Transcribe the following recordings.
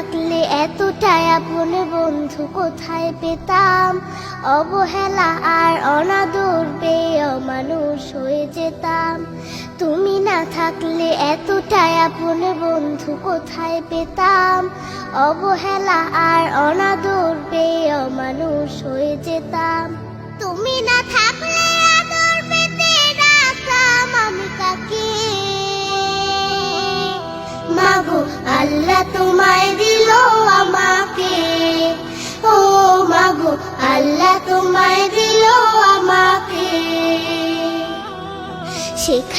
থাকলে এতটাই আপন বন্ধু কোথায় পেতাম? অবহেলা আর অনাদর পেয়ে অমানুষ হয়ে যেতাম। তুমি না থাকলে এতটাই আপন বন্ধু কোথায় পেতাম? অবহেলা আর অনাদর পেয়ে অমানুষ হয়ে যেতাম। তুমি না থাকলে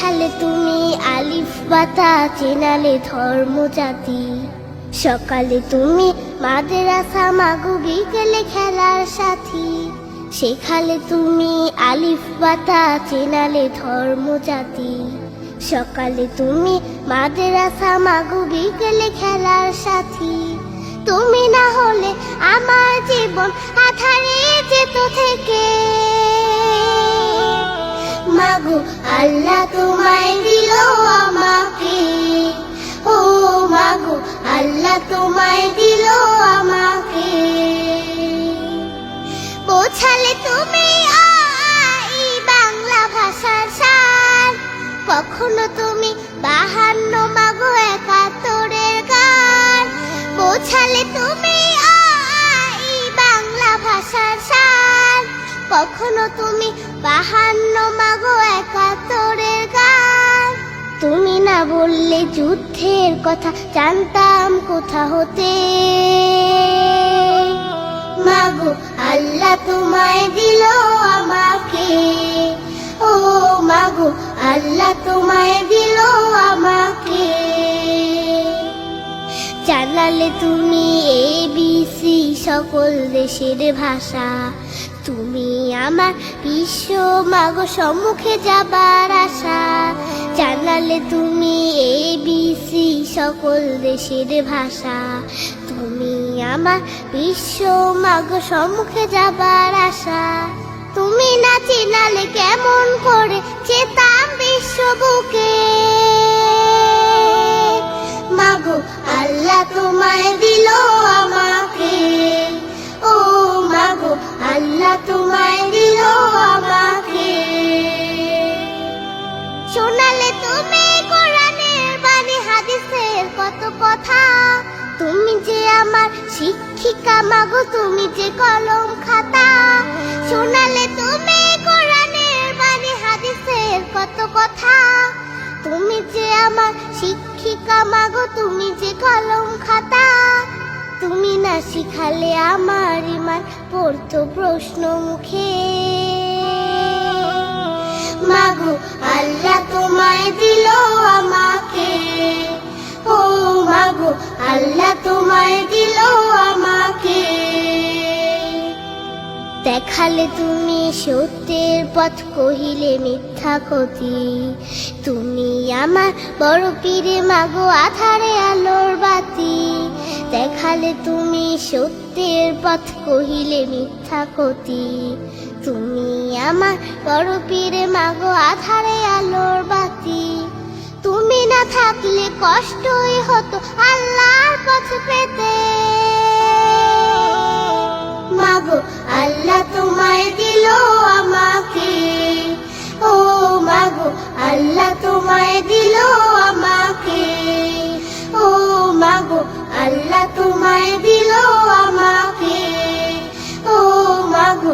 শেখালে তুমি আলিফ বাতা চেনালে ধর্ম জাতি। সকালে তুমি মাদ্রাসা, মাগো, বিকেলে খেলার সাথী। শেখালে তুমি আলিফ বাতা চেনালে ধর্ম জাতি। সকালে তুমি মাদ্রাসা, মাগো, বিকেলে খেলার সাথী। তুমি না হলে আমার জীবন আধারে যেত থেকে। মাগো আল্লাহ তোমায় দিল আমাকে। ও মাগো আল্লাহ তোমায় দিল আমাকে। বোঝালে তুমি আ, আ, ই বাংলা ভাষার সার। কখনো তুমি বাহান্ন মাগো একাত্তরের গান। বোঝালে তুমি আ, আ, ই বাংলা ভাষার সার। কখনো তুমি বাহান্ন মাগো একাত্তরের গান? তুমি না বললে যুদ্ধের কথা জানতাম কোথা হতে? মাগো, আল্লাহ তোমায় দিল আমাকে। ও মাগো, আল্লাহ তোমায় দিল আমাকে। জানালে তুমি এ বিসি সকল দেশের ভাষা। আমার বিশ্ব মাগো সম্মুখে যাবার আশা। জানালে তুমি এ বিসি সকল দেশের ভাষা। তুমি আমার বিশ্ব মাগ সম্মুখে যাবার আশা। তুমি না চিনালে শিক্ষিকা, মাগো, তুমি যে কলম খাতা, শোনালে তুমি কোরআনের বাণী, হাদিসের কত কথা। তুমি যে আমার শিক্ষিকা, মাগো, তুমি যে কলম খাতা, তুমি না শিখালে আমার ইমান পড়তো প্রশ্ন মুখে। মাগো, আল্লাহ তোমায় দিল আমাকে। ও মাগো, আল্লাহ তোমায় দিল দেখালে তুমি সত্যের পথ কহিলে মিথ্যা ক্ষতি। তুমি আমার বড় পীরে, মাগো আধারে আলোর বাতি। দেখালে তুমি সত্যের পথ কহিলে মিথ্যা ক্ষতি। তুমি আমার বড় পীরে, মাগো আধারে আলোর বাতি। তুমি না থাকলে কষ্টই হতো আল্লাহর পথ পেতে। মাগো তোমায় দিল আমাকে। ও মাগো আল্লাহ তোমায় দিল আমাকে। ও মাগো আল্লাহ তোমায় দিল আমাকে। ও মাগো